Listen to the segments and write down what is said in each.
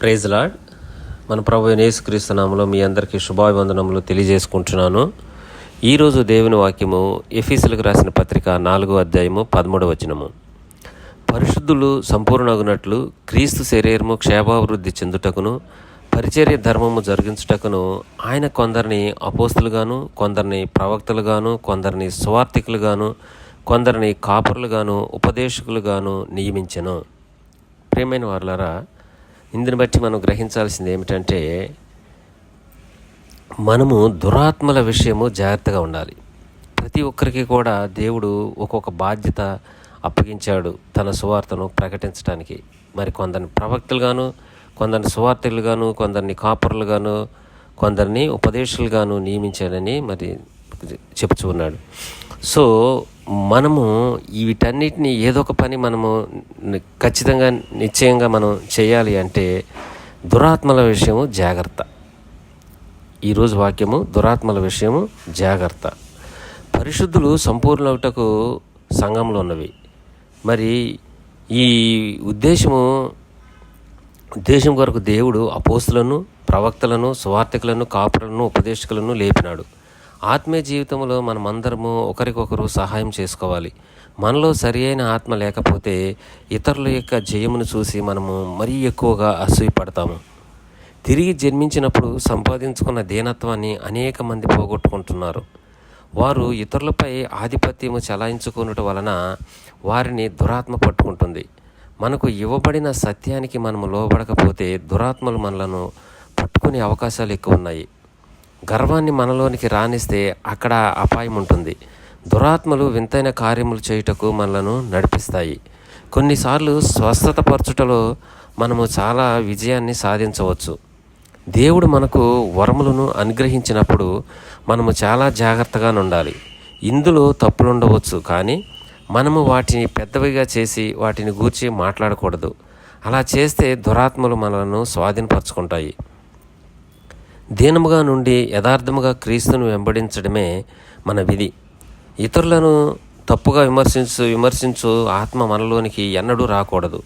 Praise lord మన ప్రభు యేసుక్రీస్తునామలో మీ అందరికీ శుభాభివందనములు తెలియజేసుకుంటున్నాను. ఈరోజు దేవుని వాక్యము ఎఫీసులకు రాసిన పత్రిక నాలుగో అధ్యాయము పదమూడవ వచనము. పరిశుద్ధులు సంపూర్ణగునట్లు క్రీస్తు శరీరము క్షేమాభివృద్ధి చెందుటకును పరిచర్య ధర్మము జరిగించుటకును ఆయన కొందరిని అపోస్తులుగాను కొందరిని ప్రవక్తలుగాను కొందరిని స్వార్థికులుగాను కొందరిని కాపరులుగాను ఉపదేశకులుగాను నియమించెను. ప్రియమైన వారులారా ఇందుని బట్టి మనం గ్రహించాల్సింది ఏమిటంటే మనము దురాత్మల విషయము జాగ్రత్తగా ఉండాలి. ప్రతి ఒక్కరికి కూడా దేవుడు ఒక్కొక్క బాధ్యత అప్పగించాడు తన సువార్తను ప్రకటించడానికి మరి కొందరిని ప్రవక్తలుగాను కొందరిని సువార్తలుగాను కొందరిని కాపరులుగాను కొందరిని ఉపదేశాలుగాను నియమించాడని మరి చెప్తూ ఉన్నాడు సో మనము వీటన్నిటిని ఏదో ఒక పని మనము ఖచ్చితంగా నిశ్చయంగా మనం చేయాలి అంటే దురాత్మల విషయము జాగ్రత్త. ఈరోజు వాక్యము దురాత్మల విషయము జాగ్రత్త. పరిశుద్ధులు సంపూర్ణకు సంఘంలో ఉన్నవి. మరి ఈ ఉద్దేశము ఉద్దేశం కొరకు దేవుడు అపోస్తులను ప్రవక్తలను స్వార్థకులను కాపులను ఉపదేశకులను లేపినాడు. ఆత్మీయ జీవితంలో మనమందరము ఒకరికొకరు సహాయం చేసుకోవాలి. మనలో సరి అయిన ఆత్మ లేకపోతే ఇతరుల యొక్క జయమును చూసి మనము మరీ ఎక్కువగా అసూయపడతాము. తిరిగి జన్మించినప్పుడు సంపాదించుకున్న దీనత్వాన్ని అనేక మంది పోగొట్టుకుంటున్నారు. వారు ఇతరులపై ఆధిపత్యము చలాయించుకున్నట వలన వారిని దురాత్మ పట్టుకుంటుంది. మనకు ఇవ్వబడిన సత్యానికి మనము లోబడకపోతే దురాత్మలు మనలను పట్టుకునే అవకాశాలు ఎక్కువ ఉన్నాయి. గర్వాన్ని మనలోనికి రానిస్తే అక్కడ అపాయం ఉంటుంది. దురాత్మలు వింతైన కార్యములు చేయుటకు మనలను నడిపిస్తాయి. కొన్నిసార్లు స్వస్థత పరచుటలో మనము చాలా విజయాన్ని సాధించవచ్చు. దేవుడు మనకు వరములను అనుగ్రహించినప్పుడు మనము చాలా జాగ్రత్తగా ఉండాలి ఇందులో తప్పులు ఉండవచ్చు కానీ మనము వాటిని పెద్దవిగా చేసి వాటిని గూర్చి మాట్లాడకూడదు. అలా చేస్తే దురాత్మలు మనలను స్వాధీనపరచుకుంటాయి. దీనముగా నుండి యథార్థముగా క్రీస్తును వెంబడించడమే మన విధి. ఇతరులను తప్పుగా విమర్శించు విమర్శించు ఆత్మ మనలోనికి ఎన్నడూ రాకూడదు.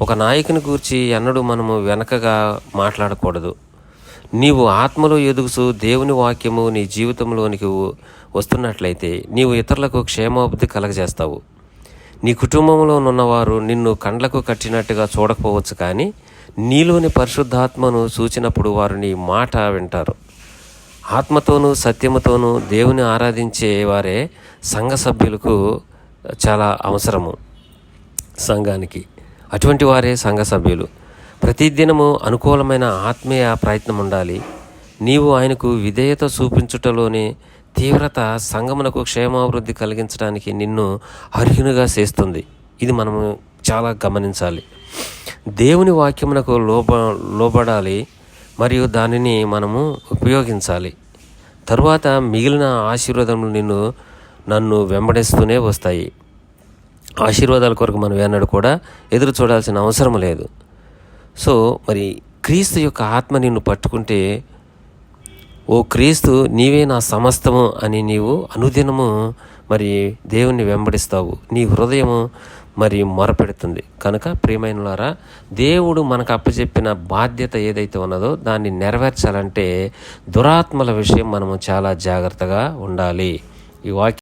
ఒక నాయకుని గూర్చి ఎన్నడూ మనము వెనకగా మాట్లాడకూడదు. నీవు ఆత్మలో ఎదుగుచు దేవుని వాక్యము నీ జీవితంలోనికి వస్తున్నట్లయితే నీవు ఇతరులకు క్షేమాభివృద్ధి కలగజేస్తావు. నీ కుటుంబంలో ఉన్నవారు నిన్ను కండ్లకు కట్టినట్టుగా చూడకపోవచ్చు కానీ నీలోని పరిశుద్ధాత్మను చూచినప్పుడు వారు నీ మాట వింటారు. ఆత్మతోనూ సత్యముతోనూ దేవుని ఆరాధించే వారే సంఘ సభ్యులకు చాలా అవసరము సంఘానికి. అటువంటి వారే సంఘ సభ్యులు. ప్రతిదినము అనుకూలమైన ఆత్మీయ ప్రయత్నం ఉండాలి. నీవు ఆయనకు విధేయత చూపించుటలోనే తీవ్రత సంగమునకు క్షేమాభివృద్ధి కలిగించడానికి నిన్ను అర్హునిగా చేస్తుంది. ఇది మనము చాలా గమనించాలి. దేవుని వాక్యమునకు లోబ లోబడాలి మరియు దానిని మనము ఉపయోగించాలి. తరువాత మిగిలిన ఆశీర్వాదములు నిన్ను నన్ను వెంబడిస్తూనే వస్తాయి. ఆశీర్వాదాల కొరకు మనం ఏనాడు కూడా ఎదురు చూడాల్సిన అవసరం లేదు. సో మరి క్రీస్తు యొక్క ఆత్మ నిన్ను పట్టుకుంటే ఓ క్రీస్తు నీవే నా సమస్తము అని నీవు అనుదినము మరి దేవుణ్ణి వెంబడిస్తావు. నీ హృదయము మరి మొరపెడుతుంది. కనుక ప్రియమైనలారా దేవుడు మనకు అప్పచెప్పిన బాధ్యత ఏదైతే ఉన్నదో దాన్ని నెరవేర్చాలంటే దురాత్మల విషయం మనము చాలా జాగ్రత్తగా ఉండాలి. ఈ వాక్యం